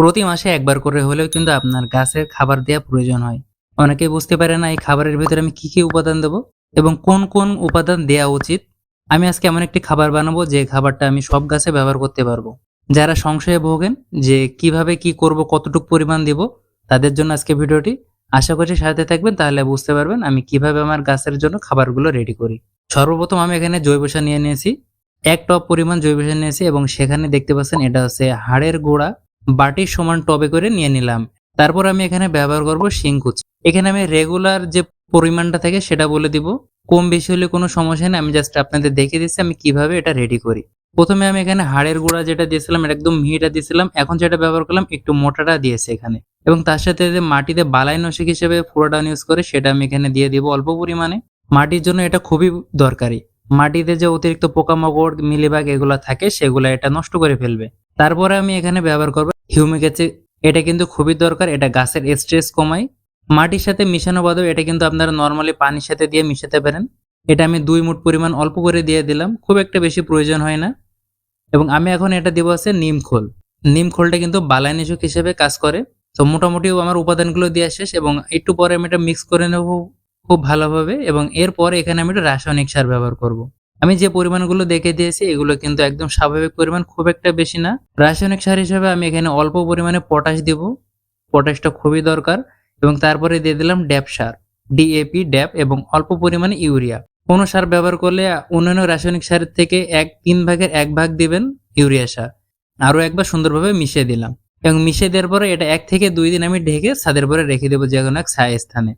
প্রতি মাসে একবার করে হলেও কিন্তু আপনার গাছের খাবার দেওয়া প্রয়োজন হয়। অনেকেই বুঝতে পারে না এই খাবারের ভিতরে আমি কি কি উপাদান দেবো এবং কোন কোন উপাদান দেওয়া উচিত। আমি আজকে এমন একটি খাবার বানাবো যে খাবারটা আমি সব গাছে ব্যবহার করতে পারব। যারা সংশয়ে ভোগেন যে কীভাবে কি করব, কতটুকু পরিমাণ দিব, তাদের জন্য আজকে ভিডিওটি। আশা করছি সাথে থাকবেন, তাহলে বুঝতে পারবেন আমি কীভাবে আমার গাছের জন্য খাবারগুলো রেডি করি। সর্বপ্রথম আমি এখানে জৈব সার নিয়ে নিয়েছি। এক টপ পরিমাণ জৈব সার নিয়েছি এবং সেখানে দেখতে পাচ্ছেন এটা হচ্ছে হাড়ের গোড়া। বাটির সমান টবে করে নিয়ে নিলাম। তারপর আমি এখানে ব্যবহার করব শিংকুচি এখানে আমি রেগুলার যে পরিমাণটা থাকে সেটা বলে দিব। কম বেশি হলে কোনো সমস্যা নেই, আমি জাস্ট আপনাদের দেখে দিচ্ছি আমি কীভাবে এটা রেডি করি। প্রথমে আমি এখানে হাড়ের গুঁড়া যেটা দিয়েছিলাম, এটা একদম মিহিটা দিয়েছিলাম। এখন যেটা ব্যবহার করলাম, একটু মোটাটা দিয়েছে এখানে। এবং তার সাথে যে মাটিতে বালাই নসিক হিসেবে ফোড়াটান ইউজ করে, সেটা আমি এখানে দিয়ে দিব অল্প পরিমাণে। মাটির জন্য এটা খুবই দরকারি। মাটিতে যে অতিরিক্ত পোকামাকড়, মিলিবাগ এগুলো থাকে, সেগুলো এটা নষ্ট করে ফেলবে। তারপরে আমি এখানে ব্যবহার করব হিউমিক এটা কিন্তু খুবই দরকার, এটা গাছের স্ট্রেস কমায়। মাটির সাথে মিশানো বাদেও এটা কিন্তু আপনারা নর্মালি পানির সাথে দিয়ে মিশাতে পারেন। এটা আমি দুই মুঠ পরিমাণ অল্প করে দিয়ে দিলাম, খুব একটা বেশি প্রয়োজন হয় না। এবং আমি এখন এটা দিব আছে নিম খোল। নিম খোলটা কিন্তু বালাইনিশক হিসেবে কাজ করে। তো মোটামুটি আমার উপাদানগুলো দেওয়া শেষ এবং একটু পরে আমি এটা মিক্স করে নেব খুব ভালোভাবে এবং এরপরে এখানে আমি একটা রাসায়নিক সার ব্যবহার করব। আমি যে পরিমাণগুলো দেখে দিয়েছি, এগুলো কিন্তু একদম স্বাভাবিক পরিমাণ, খুব একটা বেশি না। রাসায়নিক সার হিসেবে আমি এখানে অল্প পরিমাণে পটাশ দিব। পটাশটা খুবই দরকার। এবং তারপরে দিয়ে দিলাম ড্যাপ সার ডিএপি ড্যাপ এবং অল্প পরিমাণে ইউরিয়া। কোনো সার ব্যবহার করলে অন্যান্য রাসায়নিক সারের থেকে এক, তিন ভাগের এক ভাগ দিবেন ইউরিয়া সার। আরও একবার সুন্দরভাবে মিশিয়ে দিলাম। এবং মিশিয়ে দেওয়ার পরে এটা এক থেকে দুই দিন আমি ঢেকে ছাদের পরে রেখে দেবো যে কোনো এক ছায়া স্থানে।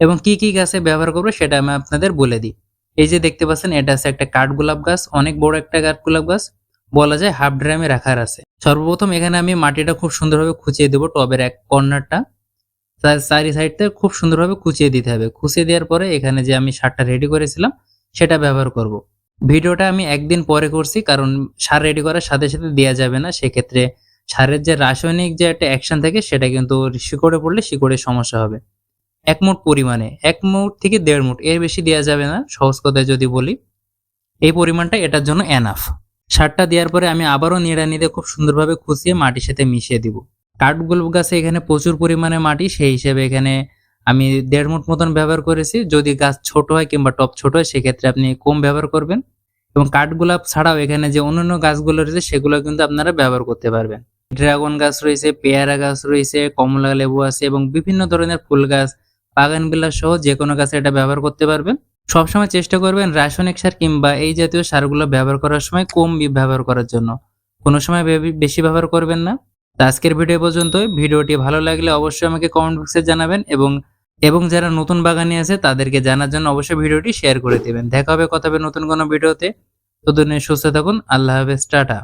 এবং কি কি গাছে ব্যবহার করব সেটা আমি আপনাদের বলে দিই। এই যে দেখতে পাচ্ছেন, এটা আছে একটা কাঠগোলাপ গাছ, অনেক বড় একটা কাঠগোলাপ গাছ, বলা যায় হাফ ড্রামে রাখার আছে। সর্বপ্রথম এখানে আমি মাটিটা খুব সুন্দরভাবে খুঁচিয়ে দেবো টবের এক কর্নারটা। চারি সাইডটা খুব সুন্দরভাবে খুঁচিয়ে দিতে হবে। খুঁচিয়ে দেওয়ার পরে এখানে যে আমি সারটা রেডি করেছিলাম, সেটা ব্যবহার করব। ভিডিওটা আমি একদিন পরে করছি, কারণ সার রেডি করার সাথে সাথে দেওয়া যাবে না। সেক্ষেত্রে সারের যে রাসায়নিক যে একটা অ্যাকশন থাকে, সেটা কিন্তু শিকড়ে পড়লে শিকড়ের সমস্যা হবে। এক মুঠ পরিমাণে, এক মুঠ থেকে দেড় মুঠ এর বেশি দেওয়া যাবে না, সহজ কথায় যদি বলি। এই পরিমাণটা এটার জন্য এনাফ সারটা দেওয়ার পরে আমি আবারও নিড়ানিতে খুব সুন্দরভাবে খুঁচিয়ে মাটির সাথে মিশিয়ে দিব। কাঠগোলাপ গাছে এখানে প্রচুর পরিমাণে মাটি, সেই হিসেবে এখানে আমি দেড় মুঠ মতন ব্যবহার করেছি। যদি গাছ ছোট হয় কিংবা টপ ছোট হয়, সেক্ষেত্রে আপনি কম ব্যবহার করবেন। এবং কাঠগোলাপ ছাড়াও এখানে যে অন্যান্য গাছগুলো রয়েছে, সেগুলো কিন্তু আপনারা ব্যবহার করতে পারবেন। ড্রাগন গাছ রয়েছে, পেয়ারা গাছ রয়েছে, কমলা লেবু আছে এবং বিভিন্ন ধরনের ফুল গাছ বাগান বিলাস সহ যে কোনো গাছে এটা ব্যবহার করতে পারবেন। সবসময় চেষ্টা করবেন রাসায়নিক সার কিংবা এই জাতীয় সারগুলো ব্যবহার করার সময় কম ব্যবহার করার জন্য। কোনো সময় বেশি ব্যবহার করবেন না। আজকের ভিডিও পর্যন্তই। ভিডিওটি ভালো লাগলে অবশ্যই আমাকে কমেন্ট বক্সে জানাবেন এবং এবং যারা নতুন বাগানে আছে তাদেরকে জানার জন্য অবশ্যই ভিডিওটি শেয়ার করে দিবেন। দেখা হবে কথা হবে নতুন কোনো ভিডিওতে। ততদিনে সুস্থ থাকুন। আল্লাহ হাফেজ। টাটা।